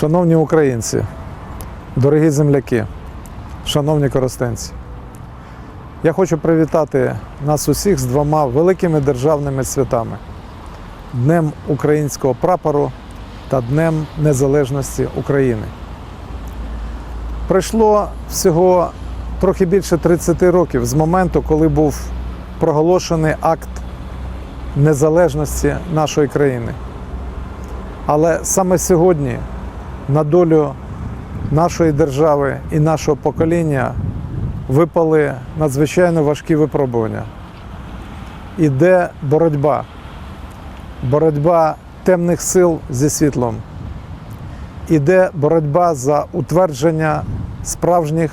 Шановні українці, дорогі земляки, шановні коростенці, я хочу привітати нас усіх з двома великими державними святами Днем українського прапору та Днем Незалежності України. Пройшло всього трохи більше 30 років з моменту, коли був проголошений акт незалежності нашої країни. Але саме сьогодні на долю нашої держави і нашого покоління випали надзвичайно важкі випробування. Іде боротьба, боротьба темних сил зі світлом. Іде боротьба за утвердження справжніх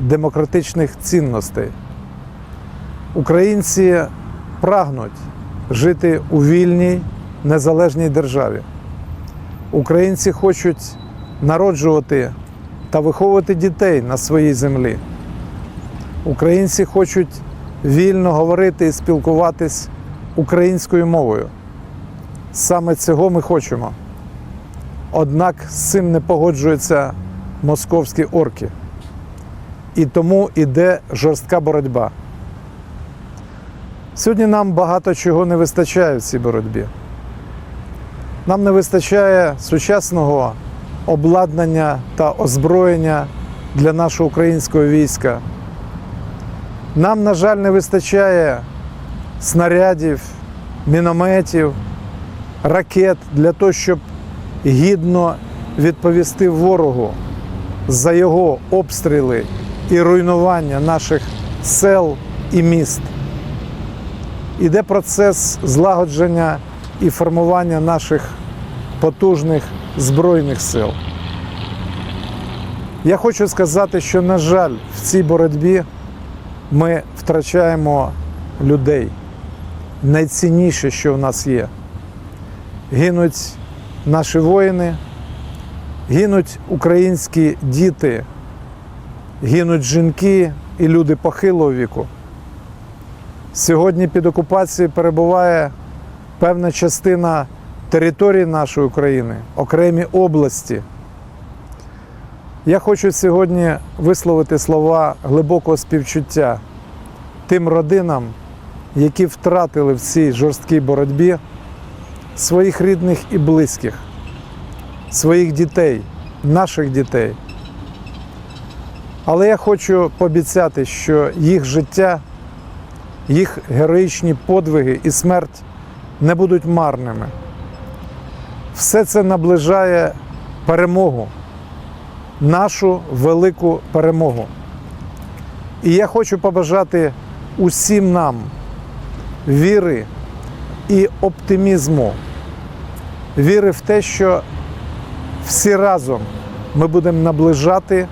демократичних цінностей. Українці прагнуть жити у вільній незалежній державі. Українці хочуть народжувати та виховувати дітей на своїй землі. Українці хочуть вільно говорити і спілкуватись українською мовою. Саме цього ми хочемо. Однак з цим не погоджуються московські орки. І тому йде жорстка боротьба. Сьогодні нам багато чого не вистачає в цій боротьбі. Нам не вистачає сучасного обладнання та озброєння для нашого українського війська. Нам, на жаль, не вистачає снарядів, мінометів, ракет для того, щоб гідно відповісти ворогу за його обстріли і руйнування наших сел і міст. Іде процес злагодження і формування наших потужних збройних сил. Я хочу сказати, що, на жаль, в цій боротьбі ми втрачаємо людей. Найцінніше, що в нас є. Гинуть наші воїни, гинуть українські діти, гинуть жінки і люди похилого віку. Сьогодні під окупацією перебуває певна частина території нашої України, окремі області. Я хочу сьогодні висловити слова глибокого співчуття тим родинам, які втратили в цій жорсткій боротьбі своїх рідних і близьких, своїх дітей, наших дітей. Але я хочу пообіцяти, що їх життя, їх героїчні подвиги і смерть не будуть марними. Все це наближає перемогу, нашу велику перемогу. І я хочу побажати усім нам віри і оптимізму, віри в те, що всі разом ми будемо наближати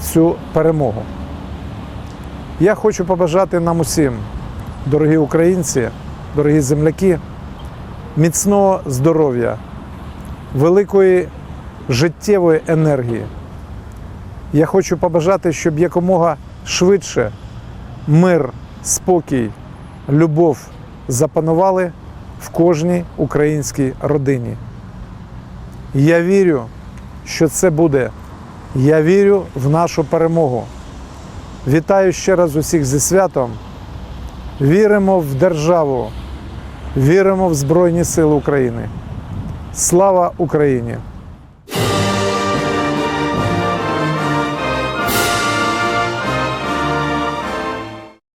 цю перемогу. Я хочу побажати нам усім, дорогі українці, дорогі земляки, міцного здоров'я, великої життєвої енергії. Я хочу побажати, щоб якомога швидше мир, спокій, любов запанували в кожній українській родині. Я вірю, що це буде. Я вірю в нашу перемогу. Вітаю ще раз усіх зі святом. Віримо в державу, віримо в Збройні Сили України. Слава Україні!